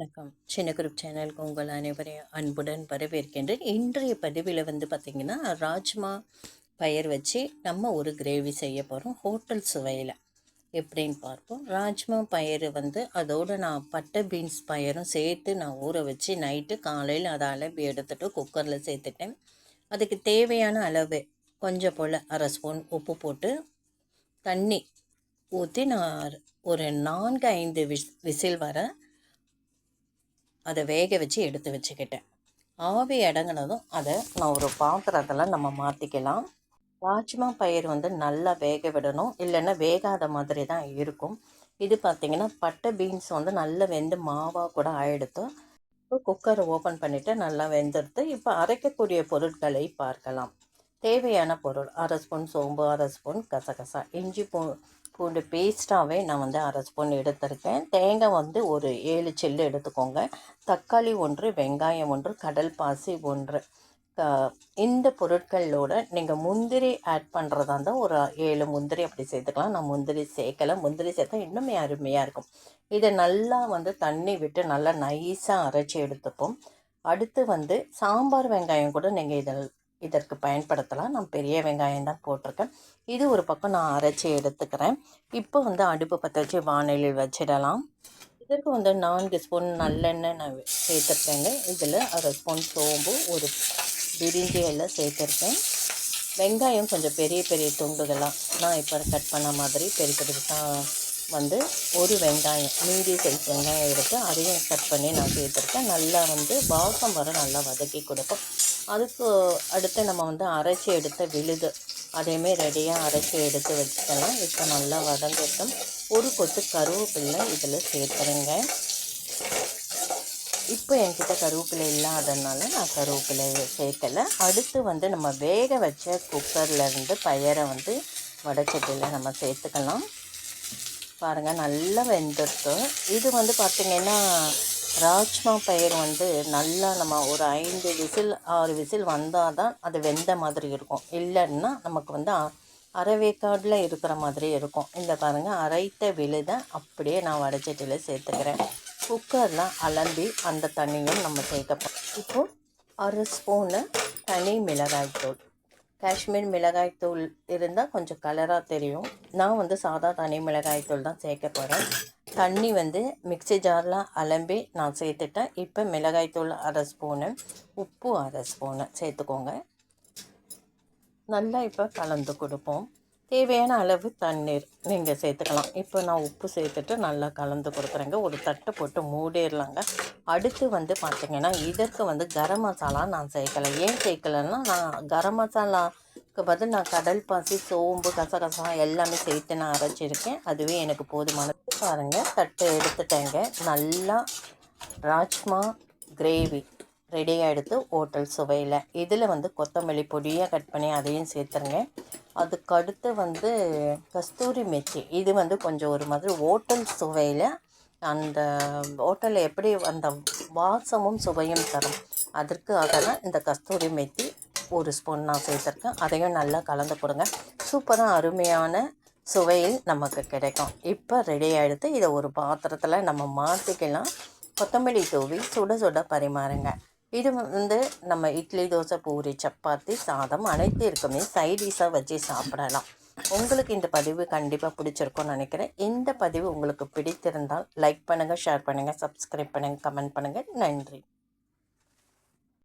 வணக்கம். சின்ன குரூப் சேனலுக்கு உங்கள் அனைவரையும் அன்புடன் வரவேற்கின்றேன். இன்றைய பதிவில் வந்து பார்த்திங்கன்னா ராஜ்மா பயிர் வச்சு நம்ம ஒரு கிரேவி செய்ய போகிறோம் ஹோட்டல் சுவையில். எப்படின்னு பார்ப்போம். ராஜ்மா பயிர் வந்து அதோடு நான் பட்டை பீன்ஸ் பயிரும் சேர்த்து நான் ஊற வச்சு நைட்டு காலையில் அதை அளவு எடுத்துகிட்டு குக்கரில் சேர்த்துட்டேன். அதுக்கு தேவையான அளவு கொஞ்சம் போல் அரை ஸ்பூன் உப்பு போட்டு தண்ணி ஊற்றி நான் ஒரு நான்கு ஐந்து விஸ் விசில் வர அதை வேக வச்சு எடுத்து வச்சுக்கிட்டேன். ஆவி அடங்கினதும் அதை நான் ஒரு பாத்திரத்தில் நம்ம மாற்றிக்கலாம் ராஜ்மா பயிர் வந்து நல்லா வேக விடணும். இல்லைன்னா வேகாத மாதிரி தான் இருக்கும். இது பார்த்திங்கன்னா பட்டை பீன்ஸ் வந்து நல்லா வெந்து மாவாக கூட ஆகிடுத்து இப்போ குக்கரை ஓப்பன் பண்ணிவிட்டு நல்லா வெந்துடுத்து இப்போ அரைக்கக்கூடிய பொருட்களை பார்க்கலாம். தேவையான பொருள் அரை ஸ்பூன் சோம்பு அரை ஸ்பூன் கசகசா இஞ்சி பூ பூண்டு பேஸ்ட்டாகவே நான் வந்து அரை ஸ்பூன் எடுத்திருக்கேன். தேங்காய் வந்து ஒரு ஏழு சில்லு எடுத்துக்கோங்க. தக்காளி ஒன்று வெங்காயம் ஒன்று கடல் பாசி ஒன்று. இந்த பொருட்களோட நீங்கள் முந்திரி ஆட் பண்ணுறதா இருந்தால் ஒரு ஏழு முந்திரி அப்படி சேர்த்துக்கலாம். நான் முந்திரி சேர்க்கலை. முந்திரி சேர்த்தா இன்னுமே அருமையாக இருக்கும். இதை நல்லா வந்து தண்ணி விட்டு நல்லா நைஸாக அரைச்சி எடுத்துப்போம். அடுத்து வந்து சாம்பார் வெங்காயம் கூட நீங்கள் இதில் இதற்கு பயன்படுத்தலாம். நான் பெரிய வெங்காயம் தான் போட்டிருக்கேன். இது ஒரு பக்கம் நான் அரைச்சி எடுத்துக்கிறேன். இப்போ வந்து அடுப்பு பற்ற வச்சு வானிலையில் வச்சிடலாம். இதற்கு வந்து நான்கு ஸ்பூன் நல்லெண்ணெய் நான் சேர்த்துருக்கேங்க. இதில் அரை ஸ்பூன் சோம்பு ஒரு விரிஞ்சி எல்லாம் சேர்த்துருக்கேன். வெங்காயம் கொஞ்சம் பெரிய பெரிய துண்டுகளாக நான் இப்போ கட் பண்ண மாதிரி பெரிய பெருசாக வந்து ஒரு வெங்காயம் மீடிய சைஸ் வெங்காயம் எடுத்து அதையும் கட் பண்ணி நான் சேர்த்துருக்கேன். நல்லா வந்து வாசம் வர நல்லா வதக்கி கொடுப்போம். அதுக்கு அடுத்து நம்ம வந்து அரைச்சி எடுத்த விழுது. அதையுமே ரெடியாக அரைச்சி எடுத்து வச்சுக்கலாம். இப்போ நல்லா வதங்கட்டும். ஒரு கொத்து கருவேப்பில்லை இதில் சேர்த்துருங்க இப்போ என்கிட்ட கருவேப்பிலை இல்லாததுனால நான் கருவேப்பிலை சேர்க்கலை. அடுத்து வந்து நம்ம வேக வச்ச குக்கர்லேருந்து பயரை வந்து வடச்சட்டியில் நம்ம சேர்த்துக்கலாம். பாருங்கள் நல்லா வெந்துருக்கும் இது வந்து பார்த்திங்கன்னா ராஜ்மா பயிர் வந்து நல்லா நம்ம ஒரு ஐந்து விசில் ஆறு விசில் வந்தால் தான் அது வெந்த மாதிரி இருக்கும். இல்லைன்னா நமக்கு வந்து அரைவேக்காடில் இருக்கிற மாதிரி இருக்கும். இந்த பாருங்கள் அரைத்த விழுதை அப்படியே நான் வடச்சட்டியில் சேர்த்துக்கிறேன். குக்கரில் அலம்பி அந்த தண்ணியும் நம்ம சேர்க்கப்போம் இப்போது அரை ஸ்பூனு தனி மிளகாய் தூள். காஷ்மீர் மிளகாய் தூள் இருந்தால் கொஞ்சம் கலராக தெரியும். நான் வந்து சாதா தனி மிளகாய் தூள் தான் சேர்க்க போகிறேன் தண்ணி வந்து மிக்சி ஜாரில் அலம்பி நான் சேர்த்துட்டேன். இப்போ மிளகாய்த்தூள் அரை ஸ்பூனு உப்பு அரை ஸ்பூனு சேர்த்துக்கோங்க. நல்லா இப்போ கலந்து கொடுப்போம். தேவையான அளவு தண்ணீர் நீங்கள் சேர்த்துக்கலாம். இப்போ நான் உப்பு சேர்த்துட்டு நல்லா கலந்து கொடுக்குறேங்க. ஒரு தட்டை போட்டு மூடிடலாங்க. அடுத்து வந்து பார்த்திங்கன்னா இதற்கு வந்து கரம் மசாலா நான் சேர்க்கலை. ஏன் சேர்க்கலைன்னா நான் கரம் மசாலா பதில் நான் கடல் பாசி சோம்பு கசகசம் எல்லாமே சேர்த்து நான் அரைச்சிருக்கேன். அதுவே எனக்கு போதுமானது. பாருங்கள் தட்டு எடுத்துட்டேங்க. நல்லா ராஜ்மா கிரேவி ரெடியாக எடுத்து ஹோட்டல் சுவையில். இதில் வந்து கொத்தமல்லி பொடியாக கட் பண்ணி அதையும் சேர்த்துருங்க. அதுக்கடுத்து வந்து கஸ்தூரி மெச்சி இது வந்து கொஞ்சம் ஒரு மாதிரி ஹோட்டல் சுவையில் அந்த ஹோட்டலில் எப்படி அந்த வாசமும் சுவையும் தரும். அதற்காக தான் இந்த கஸ்தூரி மெத்தி ஒரு ஸ்பூன் நான் சேர்த்துருக்கேன். அதையும் நல்லா கலந்து கொடுங்க. சூப்பராக அருமையான சுவையில் நமக்கு கிடைக்கும். இப்போ ரெடி ஆகிடுத்து இதை ஒரு பாத்திரத்தில் நம்ம மாற்றிக்கலாம் கொத்தமல்லி தூவி சுட சுட பரிமாறுங்க. இது வந்து நம்ம இட்லி தோசை பூரி சப்பாத்தி சாதம் அனைத்திற்குமே சைடிஷாக வச்சு சாப்பிடலாம். உங்களுக்கு இந்த பதிவு கண்டிப்பாக பிடிச்சிருக்கும்னு நினைக்கிறேன். இந்த பதிவு உங்களுக்கு பிடித்திருந்தால் லைக் பண்ணுங்கள் ஷேர் பண்ணுங்கள் சப்ஸ்கிரைப் பண்ணுங்கள் கமெண்ட் பண்ணுங்கள் நன்றி.